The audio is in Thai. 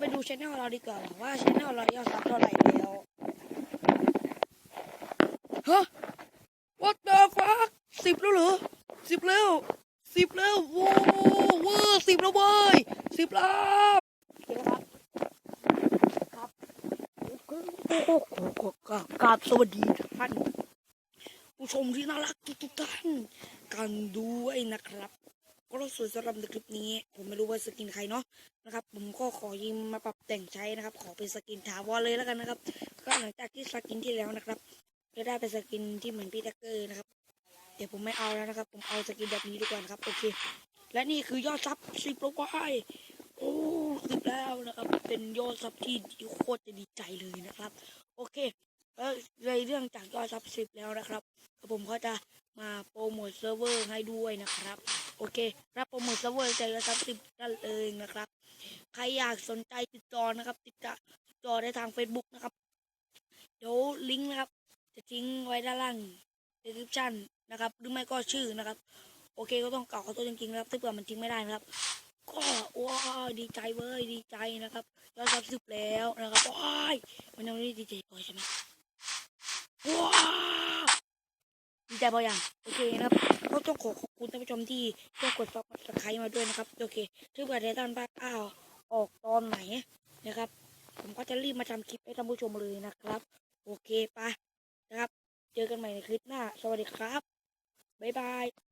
ไปดูช anel เราดีกว่าว่าช anel เรายอดซับเท่าไหร่แล้วฮะ what the fuck สิบแล้วเหรอสิบแล้วสิบแล้วโว้เวอร์สิบแล้วเว้ยสิบแล้วโอเคครับครับกราบกรสวัสดีทุกท่านผู้ชมที่น่ารักทุกท่านกันด้วยนะครับ ก็สวยสำหรับในคลิปนี้ ผมไม่รู้ว่าสกินใครเนาะนะครับ ผมก็ขอยืมมาปรับแต่งใช้นะครับ ขอเป็นสกินถาวรเลยแล้วกันนะครับ ก็หลังจากที่สกินที่แล้วนะครับจะได้เป็นสกินที่เหมือนพีทักเกอร์นะครับ เดี๋ยวผมไม่เอาแล้วนะครับ ผมเอาสกินแบบนี้ดีกว่านะครับโอเค และนี่คือยอดซับสิบแล้ววายโอ้สิบแล้วนะครับ เป็นยอดซับที่โคตรจะดีใจเลยนะครับ โอเคแล้วในเรื่องจากยอดซับสิบแล้วนะครับผมก็จะมาโปรโมทเซิร์ฟเวอร์ให้ด้วยนะครับ โอเค รับโปรโมทเซิร์ฟเวอร์ใจละซับสิบนั่นเองนะครับ ใครอยากสนใจติดต่อนะครับ ติดต่อติดต่อได้ทาง Facebook นะครับ เดี๋ยวลิงก์นะครับ จะทิ้งไว้ด้านล่าง description นะครับ หรือไม่ก็ชื่อนะครับ โอเคก็ต้องกล่าวขอโทษจริงๆนะครับถ้าเผื่อมันทิ้งไม่ได้นะครับ ก็ว้าวดีใจเว้ยดีใจนะครับยอดซับสิบแล้วนะครับว้ายมันยังไม่ได้ดีใจพอใช่ไหมว้าวดีใจพออย่างโอเคนะครับ ต้องขอขอบคุณท่านผู้ชมที่ช่วยกดซับสไครต์มาด้วยนะครับ โอเคถ้าเผื่อในท่านบ้านอ้าวออกตอนไหนนะครับ ผมก็จะรีบมาทำคลิปให้ท่านผู้ชมเลยนะครับ โอเคปะนะครับ เจอกันใหม่ในคลิปหน้า สวัสดีครับ บ๊ายบาย